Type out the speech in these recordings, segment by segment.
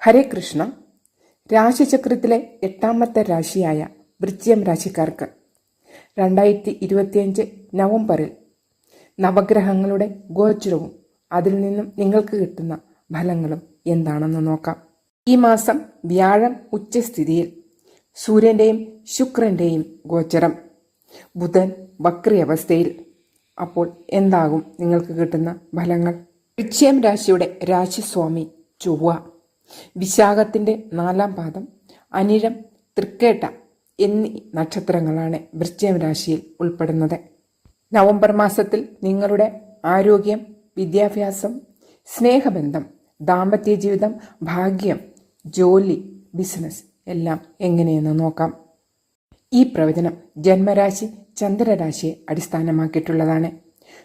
ഹരേ കൃഷ്ണ. രാശിചക്രത്തിലെ എട്ടാമത്തെ രാശിയായ വൃശ്ചികം രാശിക്കാർക്ക് രണ്ടായിരത്തി ഇരുപത്തിയഞ്ച് നവംബറിൽ നവഗ്രഹങ്ങളുടെ ഗോചരവും അതിൽ നിന്നും നിങ്ങൾക്ക് കിട്ടുന്ന ഫലങ്ങളും എന്താണെന്ന് നോക്കാം. ഈ മാസം വ്യാഴം ഉച്ചസ്ഥിതിയിൽ സൂര്യന്റെയും ശുക്രന്റെയും ഗോചരം. ബുധൻ വക്രി അവസ്ഥയിൽ അപ്പോൾ എന്താകും നിങ്ങൾക്ക് കിട്ടുന്ന ഫലങ്ങൾ? വൃശ്ചികം രാശിയുടെ രാശിസ്വാമി ചൊവ്വ. വിശാഖത്തിന്റെ നാലാം പാദം അനിഴം തൃക്കേട്ട എന്നീ നക്ഷത്രങ്ങളാണ് വൃശ്ചികം രാശിയിൽ ഉൾപ്പെടുന്നത്. നവംബർ മാസത്തിൽ നിങ്ങളുടെ ആരോഗ്യം വിദ്യാഭ്യാസം സ്നേഹബന്ധം ദാമ്പത്യ ജീവിതം ഭാഗ്യം ജോലി ബിസിനസ് എല്ലാം എങ്ങനെയെന്ന് നോക്കാം. ഈ പ്രവചനം ജന്മരാശി ചന്ദ്രരാശിയെ അടിസ്ഥാനമാക്കിയിട്ടുള്ളതാണ്.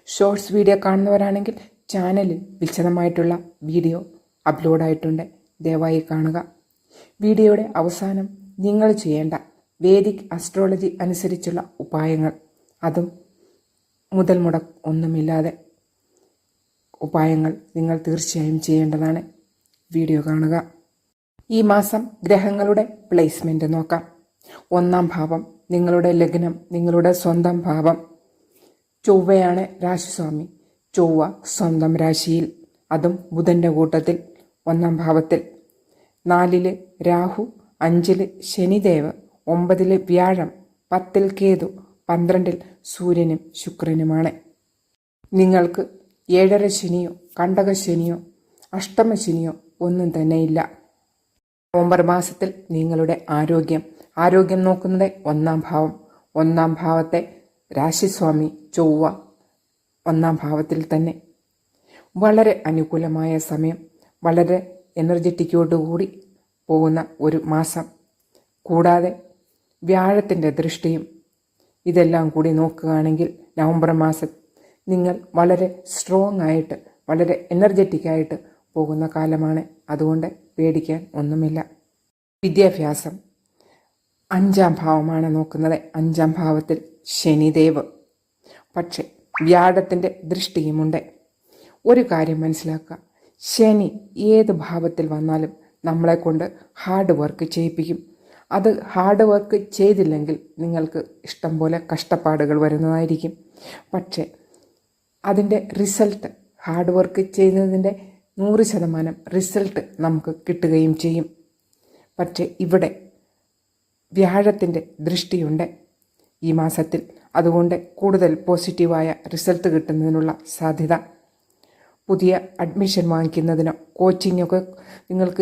ഷോർട്സ് വീഡിയോ കാണുന്നവരാണെങ്കിൽ ചാനലിൽ വിശദമായിട്ടുള്ള വീഡിയോ അപ്ലോഡായിട്ടുണ്ട്. ദയവായി കാണുക. വീഡിയോയുടെ അവസാനം നിങ്ങൾ ചെയ്യേണ്ട വേദിക് അസ്ട്രോളജി അനുസരിച്ചുള്ള ഉപായങ്ങൾ. അതും മുതൽ മുടക്ക് ഒന്നുമില്ലാതെ ഉപായങ്ങൾ നിങ്ങൾ തീർച്ചയായും ചെയ്യേണ്ടതാണ്. വീഡിയോ കാണുക. ഈ മാസം ഗ്രഹങ്ങളുടെ പ്ലേസ്മെന്റ് നോക്കാം. ഒന്നാം ഭാവം നിങ്ങളുടെ ലഗ്നം നിങ്ങളുടെ സ്വന്തം ഭാവം. ചൊവ്വയാണ് രാശിസ്വാമി. ചൊവ്വ സ്വന്തം രാശിയിൽ. അതും ബുധന്റെ കൂട്ടത്തിൽ ഒന്നാം ഭാവത്തിൽ. നാലിൽ രാഹു അഞ്ചിൽ ശനിദേവ് ഒമ്പതിൽ വ്യാഴം പത്തിൽ കേതു പന്ത്രണ്ടിൽ സൂര്യനും ശുക്രനുമാണ്. നിങ്ങൾക്ക് ഏഴര ശനിയോ അഷ്ടമ ശനിയോ ഒന്നും തന്നെയില്ല. നവംബർ മാസത്തിൽ നിങ്ങളുടെ ആരോഗ്യം ആരോഗ്യം നോക്കുന്നത് ഒന്നാം ഭാവം. ഒന്നാം ഭാവത്തെ രാശിസ്വാമി ചൊവ്വ ഒന്നാം ഭാവത്തിൽ തന്നെ. വളരെ അനുകൂലമായ സമയം വളരെ എനർജറ്റിക്കോടുകൂടി പോകുന്ന ഒരു മാസം. കൂടാതെ വ്യാഴത്തിന്റെ ദൃഷ്ടിയും ഇതെല്ലാം കൂടി നോക്കുകയാണെങ്കിൽ നവംബർ മാസം നിങ്ങൾ വളരെ സ്ട്രോങ് ആയിട്ട് വളരെ എനർജറ്റിക് ആയിട്ട് പോകുന്ന കാലമാണ്. അതുകൊണ്ട് പേടിക്കാൻ ഒന്നുമില്ല. വിദ്യാഭ്യാസം അഞ്ചാം ഭാവമാണ് നോക്കുന്നത്. അഞ്ചാം ഭാവത്തിൽ ശനിദേവ്. പക്ഷെ വ്യാഴത്തിന്റെ ദൃഷ്ടിയുമുണ്ട്. ഒരു കാര്യം മനസ്സിലാക്കുക. ശനി ഏത് ഭാവത്തിൽ വന്നാലും നമ്മളെ കൊണ്ട് ഹാർഡ് വർക്ക് ചെയ്യിപ്പിക്കും. അത് ഹാർഡ് വർക്ക് ചെയ്തില്ലെങ്കിൽ നിങ്ങൾക്ക് ഇഷ്ടം പോലെ കഷ്ടപ്പാടുകൾ വരുന്നതായിരിക്കും. പക്ഷേ അതിന്റെ റിസൾട്ട് ഹാർഡ് വർക്ക് ചെയ്യുന്നതിന്റെ നൂറ് ശതമാനം റിസൾട്ട് നമുക്ക് കിട്ടുകയും ചെയ്യും. പക്ഷേ ഇവിടെ വ്യാഴത്തിന്റെ ദൃഷ്ടിയുണ്ട്. ഈ മാസത്തിൽ അതുകൊണ്ട് കൂടുതൽ പോസിറ്റീവായ റിസൾട്ട് കിട്ടുന്നതിനുള്ള സാധ്യത പുതിയ അഡ്മിഷൻ വാങ്ങിക്കുന്നതിനോ കോച്ചിങ്ങൊക്കെ നിങ്ങൾക്ക്